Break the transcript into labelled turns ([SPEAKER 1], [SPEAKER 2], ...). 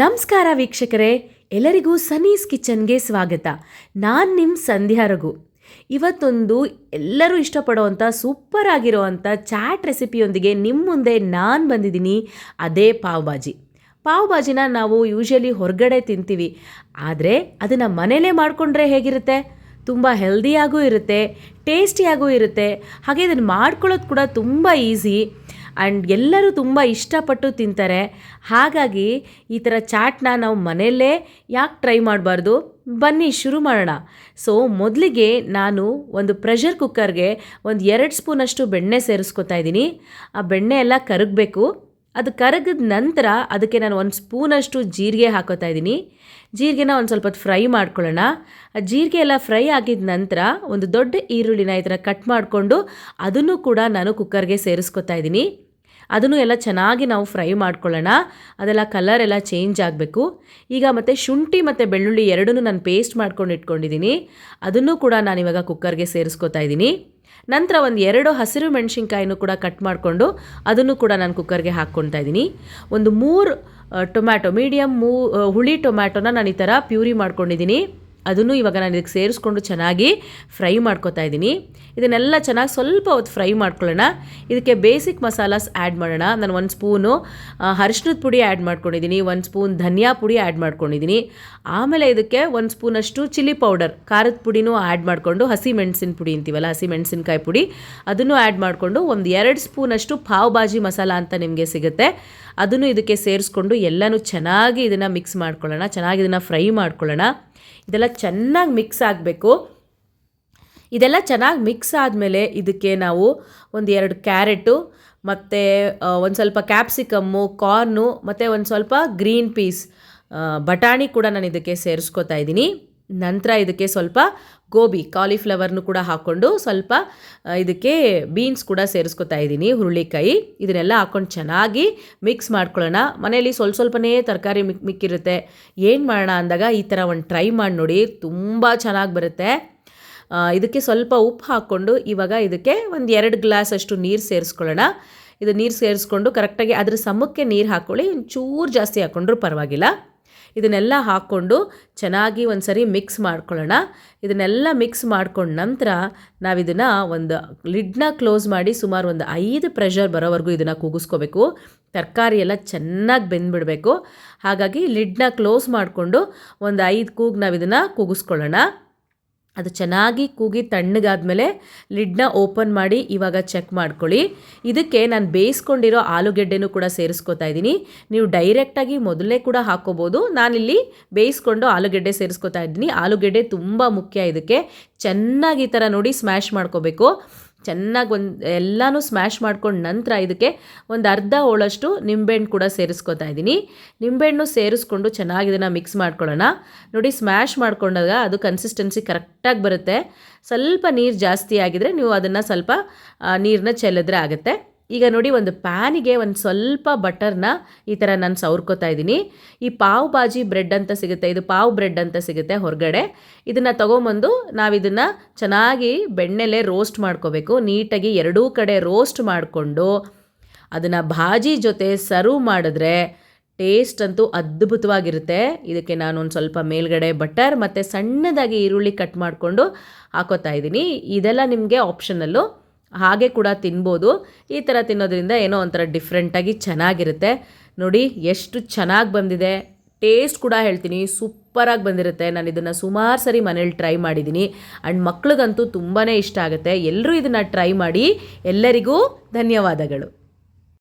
[SPEAKER 1] ನಮಸ್ಕಾರ ವೀಕ್ಷಕರೇ, ಎಲ್ಲರಿಗೂ ಸನೀಸ್ ಕಿಚನ್ಗೆ ಸ್ವಾಗತ. ನಾನು ನಿಮ್ಮ ಸಂಧ್ಯಾ ರಘು. ಇವತ್ತೊಂದು ಎಲ್ಲರೂ ಇಷ್ಟಪಡುವಂಥ ಸೂಪರ್ ಆಗಿರುವಂಥ ಚಾಟ್ ರೆಸಿಪಿಯೊಂದಿಗೆ ನಿಮ್ಮ ಮುಂದೆ ನಾನು ಬಂದಿದ್ದೀನಿ, ಅದೇ ಪಾವ್ ಬಾಜಿ ಪಾವ್ ಭಾಜಿನ ನಾವು ಯೂಶಲಿ ಹೊರಗಡೆ ತಿಂತೀವಿ. ಆದರೆ ಅದನ್ನು ಮನೇಲೇ ಮಾಡಿಕೊಂಡ್ರೆ ಹೇಗಿರುತ್ತೆ? ತುಂಬ ಹೆಲ್ದಿಯಾಗೂ ಇರುತ್ತೆ ಟೇಸ್ಟಿಯಾಗೂ ಇರುತ್ತೆ. ಹಾಗೆ ಇದನ್ನು ಮಾಡ್ಕೊಳ್ಳೋದು ಕೂಡ ತುಂಬ ಈಸಿ ಆ್ಯಂಡ್ ಎಲ್ಲರೂ ತುಂಬ ಇಷ್ಟಪಟ್ಟು ತಿಂತಾರೆ. ಹಾಗಾಗಿ ಈ ಥರ ಚಾಟ್ನ ನಾವು ಮನೆಯಲ್ಲೇ ಯಾಕೆ ಟ್ರೈ ಮಾಡಬಾರ್ದು? ಬನ್ನಿ ಶುರು ಮಾಡೋಣ. ಸೊ ಮೊದಲಿಗೆ ನಾನು ಒಂದು ಪ್ರೆಷರ್ ಕುಕ್ಕರ್ಗೆ ಒಂದು ಎರಡು ಸ್ಪೂನಷ್ಟು ಬೆಣ್ಣೆ ಸೇರಿಸ್ಕೊತಾ ಇದ್ದೀನಿ. ಆ ಬೆಣ್ಣೆ ಎಲ್ಲ ಕರಗಬೇಕು. ಅದು ಕರಗಿದ ನಂತರ ಅದಕ್ಕೆ ನಾನು ಒಂದು ಸ್ಪೂನಷ್ಟು ಜೀರಿಗೆ ಹಾಕೋತಾ ಇದ್ದೀನಿ. ಜೀರಿಗೆನ ಒಂದು ಸ್ವಲ್ಪ ಫ್ರೈ ಮಾಡ್ಕೊಳ್ಳೋಣ. ಆ ಜೀರಿಗೆ ಎಲ್ಲ ಫ್ರೈ ಆಗಿದ ನಂತರ ಒಂದು ದೊಡ್ಡ ಈರುಳ್ಳಿನ ಈ ಥರ ಕಟ್ ಮಾಡಿಕೊಂಡು ಅದನ್ನು ಕೂಡ ನಾನು ಕುಕ್ಕರ್ಗೆ ಸೇರಿಸ್ಕೊತಾ ಇದ್ದೀನಿ. ಅದನ್ನು ಎಲ್ಲ ಚೆನ್ನಾಗಿ ನಾವು ಫ್ರೈ ಮಾಡ್ಕೊಳ್ಳೋಣ. ಅದೆಲ್ಲ ಕಲರ್ ಎಲ್ಲ ಚೇಂಜ್ ಆಗಬೇಕು. ಈಗ ಮತ್ತು ಶುಂಠಿ ಮತ್ತು ಬೆಳ್ಳುಳ್ಳಿ ಎರಡನ್ನೂ ನಾನು ಪೇಸ್ಟ್ ಮಾಡ್ಕೊಂಡು ಇಟ್ಕೊಂಡಿದ್ದೀನಿ. ಅದನ್ನು ಕೂಡ ನಾನು ಇವಾಗ ಕುಕ್ಕರ್ಗೆ ಸೇರಿಸ್ಕೊತಾ ಇದ್ದೀನಿ. ನಂತರ ಒಂದು ಎರಡು ಹಸಿರು ಮೆಣಸಿನ್ಕಾಯಿನೂ ಕೂಡ ಕಟ್ ಮಾಡಿಕೊಂಡು ಅದನ್ನು ಕೂಡ ನಾನು ಕುಕ್ಕರ್ಗೆ ಹಾಕ್ಕೊಳ್ತಾ ಇದ್ದೀನಿ. ಒಂದು ಮೂರು ಟೊಮ್ಯಾಟೊ ಮೀಡಿಯಮ್ ಮೂ ಹುಳಿ ಟೊಮ್ಯಾಟೊನ ನಾನು ಈ ಥರ ಪ್ಯೂರಿ ಮಾಡ್ಕೊಂಡಿದ್ದೀನಿ. ಅದನ್ನು ಇವಾಗ ನಾನು ಇದಕ್ಕೆ ಸೇರಿಸ್ಕೊಂಡು ಚೆನ್ನಾಗಿ ಫ್ರೈ ಮಾಡ್ಕೊತಾ ಇದ್ದೀನಿ. ಇದನ್ನೆಲ್ಲ ಚೆನ್ನಾಗಿ ಸ್ವಲ್ಪ ಹೊತ್ತು ಫ್ರೈ ಮಾಡ್ಕೊಳ್ಳೋಣ. ಇದಕ್ಕೆ ಬೇಸಿಕ್ ಮಸಾಲಾಸ್ ಆ್ಯಡ್ ಮಾಡೋಣ. ನಾನು ಒಂದು ಸ್ಪೂನು ಅರಿಶಿನದ ಪುಡಿ ಆ್ಯಡ್ ಮಾಡ್ಕೊಂಡಿದ್ದೀನಿ. ಒಂದು ಸ್ಪೂನ್ ಧನಿಯಾ ಪುಡಿ ಆ್ಯಡ್ ಮಾಡ್ಕೊಂಡಿದ್ದೀನಿ. ಆಮೇಲೆ ಇದಕ್ಕೆ ಒಂದು ಸ್ಪೂನಷ್ಟು ಚಿಲ್ಲಿ ಪೌಡರ್, ಖಾರದ ಪುಡಿನೂ ಆ್ಯಡ್ ಮಾಡಿಕೊಂಡು ಹಸಿ ಮೆಣಸಿನ ಪುಡಿ ಅಂತೀವಲ್ಲ, ಹಸಿ ಮೆಣಸಿನಕಾಯಿ ಪುಡಿ, ಅದನ್ನು ಆ್ಯಡ್ ಮಾಡಿಕೊಂಡು ಒಂದು ಎರಡು ಸ್ಪೂನಷ್ಟು ಪಾವ್ ಭಾಜಿ ಮಸಾಲ ಅಂತ ನಿಮಗೆ ಸಿಗುತ್ತೆ. ಅದನ್ನು ಇದಕ್ಕೆ ಸೇರಿಸ್ಕೊಂಡು ಎಲ್ಲನೂ ಚೆನ್ನಾಗಿ ಇದನ್ನು ಮಿಕ್ಸ್ ಮಾಡ್ಕೊಳ್ಳೋಣ. ಚೆನ್ನಾಗಿ ಇದನ್ನು ಫ್ರೈ ಮಾಡ್ಕೊಳ್ಳೋಣ. ಇದೆಲ್ಲ ಚೆನ್ನಾಗಿ ಮಿಕ್ಸ್ ಆಗಬೇಕು. ಇದೆಲ್ಲ ಚೆನ್ನಾಗಿ ಮಿಕ್ಸ್ ಆದಮೇಲೆ ಇದಕ್ಕೆ ನಾವು ಒಂದು ಎರಡು ಕ್ಯಾರೆಟು ಮತ್ತು ಒಂದು ಸ್ವಲ್ಪ ಕ್ಯಾಪ್ಸಿಕಮ್ಮು ಕಾರ್ನು ಮತ್ತು ಒಂದು ಸ್ವಲ್ಪ ಗ್ರೀನ್ ಪೀಸ್ ಬಟಾಣಿ ಕೂಡ ನಾನು ಇದಕ್ಕೆ ಸೇರಿಸ್ಕೊತಾ ಇದ್ದೀನಿ. ನಂತರ ಇದಕ್ಕೆ ಸ್ವಲ್ಪ ಗೋಬಿ ಕಾಲಿಫ್ಲವರ್ನು ಕೂಡ ಹಾಕ್ಕೊಂಡು ಸ್ವಲ್ಪ ಇದಕ್ಕೆ ಬೀನ್ಸ್ ಕೂಡ ಸೇರಿಸ್ಕೊತಾ ಇದ್ದೀನಿ, ಹುರುಳಿಕಾಯಿ. ಇದನ್ನೆಲ್ಲ ಹಾಕ್ಕೊಂಡು ಚೆನ್ನಾಗಿ ಮಿಕ್ಸ್ ಮಾಡ್ಕೊಳ್ಳೋಣ. ಮನೆಯಲ್ಲಿ ಸ್ವಲ್ಪ ಸ್ವಲ್ಪನೇ ತರಕಾರಿ ಮಿಕ್, ಮಿಕ್ಕಿರುತ್ತೆ. ಏನು ಮಾಡೋಣ ಅಂದಾಗ ಈ ಥರ ಒಂದು ಟ್ರೈ ಮಾಡಿ ನೋಡಿ, ತುಂಬ ಚೆನ್ನಾಗಿ ಬರುತ್ತೆ. ಇದಕ್ಕೆ ಸ್ವಲ್ಪ ಉಪ್ಪು ಹಾಕ್ಕೊಂಡು ಇವಾಗ ಇದಕ್ಕೆ ಒಂದು ಎರಡು ಗ್ಲಾಸ್ ಅಷ್ಟು ನೀರು ಸೇರಿಸ್ಕೊಳ್ಳೋಣ. ಇದು ನೀರು ಸೇರಿಸ್ಕೊಂಡು ಕರೆಕ್ಟಾಗಿ ಅದ್ರ ಸಮಕ್ಕೆ ನೀರು ಹಾಕ್ಕೊಳ್ಳಿ. ಒಂಚೂರು ಜಾಸ್ತಿ ಹಾಕ್ಕೊಂಡ್ರೂ ಪರವಾಗಿಲ್ಲ. ಇದನ್ನೆಲ್ಲ ಹಾಕ್ಕೊಂಡು ಚೆನ್ನಾಗಿ ಒಂದು ಸರಿ ಮಿಕ್ಸ್ ಮಾಡ್ಕೊಳ್ಳೋಣ. ಇದನ್ನೆಲ್ಲ ಮಿಕ್ಸ್ ಮಾಡ್ಕೊಂಡ ನಂತರ ನಾವಿದನ್ನು ಒಂದು ಲಿಡ್ನ ಕ್ಲೋಸ್ ಮಾಡಿ ಸುಮಾರು ಒಂದು ಐದು ಪ್ರೆಷರ್ ಬರೋವರೆಗೂ ಇದನ್ನು ಕೂಗಿಸ್ಕೋಬೇಕು. ತರಕಾರಿ ಎಲ್ಲ ಚೆನ್ನಾಗಿ ಬೆಂದ್ಬಿಡಬೇಕು. ಹಾಗಾಗಿ ಲಿಡ್ನ ಕ್ಲೋಸ್ ಮಾಡಿಕೊಂಡು ಒಂದು ಐದು ಕೂಗು ನಾವು ಇದನ್ನು ಕೂಗಿಸ್ಕೊಳ್ಳೋಣ. ಅದು ಚೆನ್ನಾಗಿ ಕೂಗಿ ತಣ್ಣಗಾದ್ಮೇಲೆ ಲಿಡ್ನ ಓಪನ್ ಮಾಡಿ ಇವಾಗ ಚೆಕ್ ಮಾಡ್ಕೊಳ್ಳಿ. ಇದಕ್ಕೆ ನಾನು ಬೇಯಿಸ್ಕೊಂಡಿರೋ ಆಲೂಗೆಡ್ಡೆನೂ ಕೂಡ ಸೇರಿಸ್ಕೊತಾ ಇದ್ದೀನಿ. ನೀವು ಡೈರೆಕ್ಟಾಗಿ ಮೊದಲೇ ಕೂಡ ಹಾಕ್ಕೋಬೋದು ನಾನಿಲ್ಲಿ ಬೇಯಿಸ್ಕೊಂಡು ಆಲೂಗೆಡ್ಡೆ ಸೇರಿಸ್ಕೊತಾ ಇದ್ದೀನಿ. ಆಲೂಗೆಡ್ಡೆ ತುಂಬ ಮುಖ್ಯ ಇದಕ್ಕೆ. ಚೆನ್ನಾಗಿ ಈ ಥರ ನೋಡಿ ಸ್ಮ್ಯಾಶ್ ಮಾಡ್ಕೋಬೇಕು. ಚೆನ್ನಾಗಿ ಒಂದು ಎಲ್ಲನೂ ಸ್ಮ್ಯಾಶ್ ಮಾಡ್ಕೊಂಡು ನಂತರ ಇದಕ್ಕೆ ಒಂದು ಅರ್ಧ ಹೋಳಷ್ಟು ನಿಂಬೆಹಣ್ಣು ಕೂಡ ಸೇರಿಸ್ಕೊತಾ ಇದ್ದೀನಿ. ನಿಂಬೆಹಣ್ಣು ಸೇರಿಸ್ಕೊಂಡು ಚೆನ್ನಾಗಿ ಇದನ್ನು ಮಿಕ್ಸ್ ಮಾಡ್ಕೊಳ್ಳೋಣ. ನೋಡಿ ಸ್ಮ್ಯಾಶ್ ಮಾಡ್ಕೊಂಡಾಗ ಅದು ಕನ್ಸಿಸ್ಟೆನ್ಸಿ ಕರೆಕ್ಟಾಗಿ ಬರುತ್ತೆ. ಸ್ವಲ್ಪ ನೀರು ಜಾಸ್ತಿ ಆಗಿದರೆ ನೀವು ಅದನ್ನು ಸ್ವಲ್ಪ ನೀರನ್ನ ಚೆಲ್ಲಿದ್ರೆ ಆಗುತ್ತೆ. ಈಗ ನೋಡಿ ಒಂದು ಪ್ಯಾನಿಗೆ ಒಂದು ಸ್ವಲ್ಪ ಬಟರ್ನ ಈ ಥರ ನಾನು ಸವರ್ಕೋತಾ ಇದ್ದೀನಿ. ಈ ಪಾವ್ ಬಾಜಿ ಬ್ರೆಡ್ ಅಂತ ಸಿಗುತ್ತೆ, ಇದು ಪಾವ್ ಬ್ರೆಡ್ ಅಂತ ಸಿಗುತ್ತೆ ಹೊರಗಡೆ. ಇದನ್ನು ತೊಗೊಂಬಂದು ನಾವಿದನ್ನು ಚೆನ್ನಾಗಿ ಬೆಣ್ಣೆಲೆ ರೋಸ್ಟ್ ಮಾಡ್ಕೋಬೇಕು. ನೀಟಾಗಿ ಎರಡೂ ಕಡೆ ರೋಸ್ಟ್ ಮಾಡಿಕೊಂಡು ಅದನ್ನು ಭಾಜಿ ಜೊತೆ ಸರ್ವ್ ಮಾಡಿದ್ರೆ ಟೇಸ್ಟ್ ಅಂತೂ ಅದ್ಭುತವಾಗಿರುತ್ತೆ. ಇದಕ್ಕೆ ನಾನು ಒಂದು ಸ್ವಲ್ಪ ಮೇಲ್ಗಡೆ ಬಟರ್ ಮತ್ತು ಸಣ್ಣದಾಗಿ ಈರುಳ್ಳಿ ಕಟ್ ಮಾಡಿಕೊಂಡು ಹಾಕೋತಾ ಇದ್ದೀನಿ. ಇದೆಲ್ಲ ನಿಮಗೆ ಆಪ್ಷನಲ್ಲು ಹಾಗೆ ಕೂಡ ತಿನ್ಬೋದು. ಈ ಥರ ತಿನ್ನೋದ್ರಿಂದ ಏನೋ ಒಂಥರ ಡಿಫ್ರೆಂಟಾಗಿ ಚೆನ್ನಾಗಿರುತ್ತೆ. ನೋಡಿ, ಎಷ್ಟು ಚೆನ್ನಾಗಿ ಬಂದಿದೆ. ಟೇಸ್ಟ್ ಕೂಡ ಹೇಳ್ತೀನಿ. ಸೂಪರಾಗಿ ಬಂದಿರುತ್ತೆ. ನಾನು ಇದನ್ನು ಸುಮಾರು ಸರಿ ಮನೇಲಿ ಟ್ರೈ ಮಾಡಿದ್ದೀನಿ ಆ್ಯಂಡ್ ಮಕ್ಳಿಗಂತೂ ತುಂಬಾ ಇಷ್ಟ ಆಗುತ್ತೆ. ಎಲ್ಲರೂ ಇದನ್ನು ಟ್ರೈ ಮಾಡಿ ಎಲ್ಲರಿಗೂ ಧನ್ಯವಾದಗಳು.